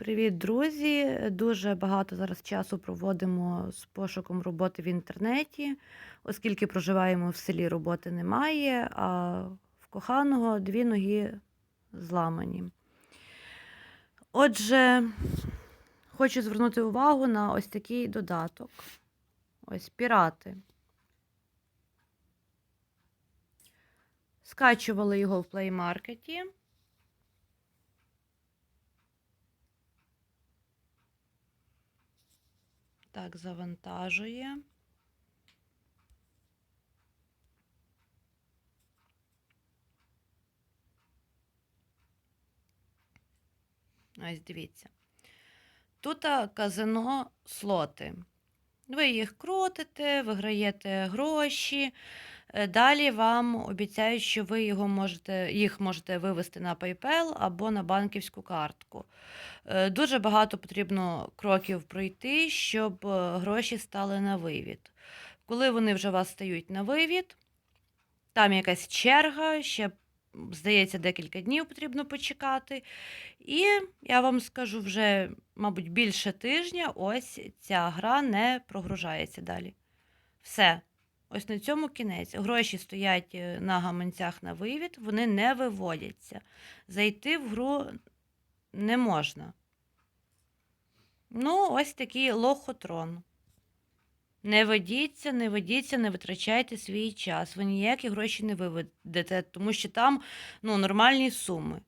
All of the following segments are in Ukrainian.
Привіт, друзі! Дуже багато зараз часу проводимо з пошуком роботи в інтернеті, оскільки проживаємо в селі, роботи немає, а в коханого дві ноги зламані. Отже, хочу звернути увагу на ось такий додаток. Ось пірати. Скачували його в Play Так, завантажує. Ось дивіться. Тут казино слоти. Ви їх крутите, виграєте гроші. Е, Далі вам обіцяють, що ви його можете, їх можете вивести на PayPal або на банківську картку. Е, Дуже багато потрібно кроків пройти, щоб е, гроші стали на вивід. Коли вони вже вас стають на вивід, там якась черга, ще, здається, декілька днів потрібно почекати. І я вам скажу вже, мабуть, більше тижня, ось ця гра не прогружається далі. Все. Ось на цьому кінець. Гроші стоять е, на гаманцях на вивід, вони не виводяться. Зайти в гру не можна. Ну, ось такий лохотрон. Не ведіться, не ведіться, не витрачайте свій час. Ви ніякі гроші не виведете, тому що там ну, нормальні суми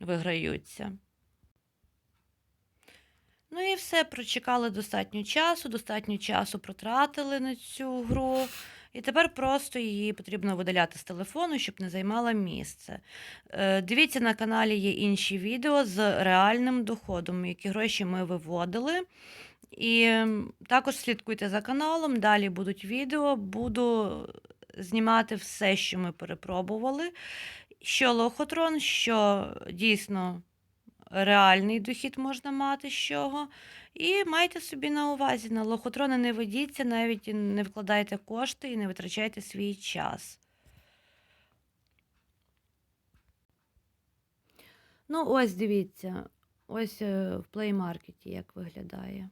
виграються. Ну і все, прочекали достатньо часу, достатньо часу протратили на цю гру. І тепер просто її потрібно видаляти з телефону, щоб не займала місце. Е, Дивіться, на каналі є інші відео з реальним доходом, які гроші ми виводили. І також слідкуйте за каналом, далі будуть відео, буду знімати все, що ми перепробували. Що лохотрон, що дійсно реальний дохід можна мати з чого. І майте собі на увазі, на лохотрони не ведіться, навіть не вкладайте кошти і не витрачайте свій час. Ну, ось дивіться, ось е, в Market як виглядає.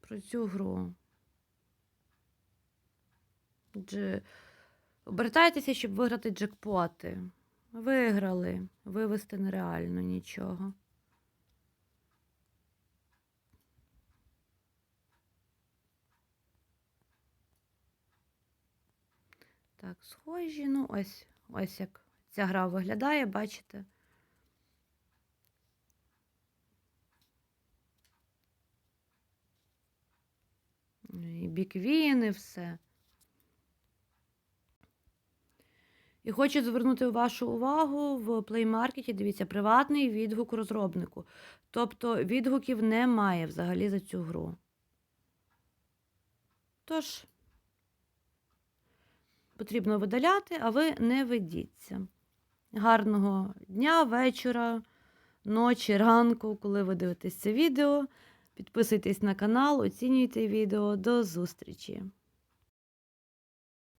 Про цю гру. Обертайтеся, щоб виграти джекпоти. Виграли. Вивести нереально нічого. Так, схожі. Ну, ось, ось як ця гра виглядає, бачите? І біквіни, все. І хочу звернути вашу увагу в Play Market, дивіться, приватний відгук розробнику. Тобто відгуків немає взагалі за цю гру. Тож, потрібно видаляти, а ви не ведіться. Гарного дня, вечора, ночі, ранку, коли ви дивитесь це відео. Підписуйтесь на канал, оцінюйте відео. До зустрічі!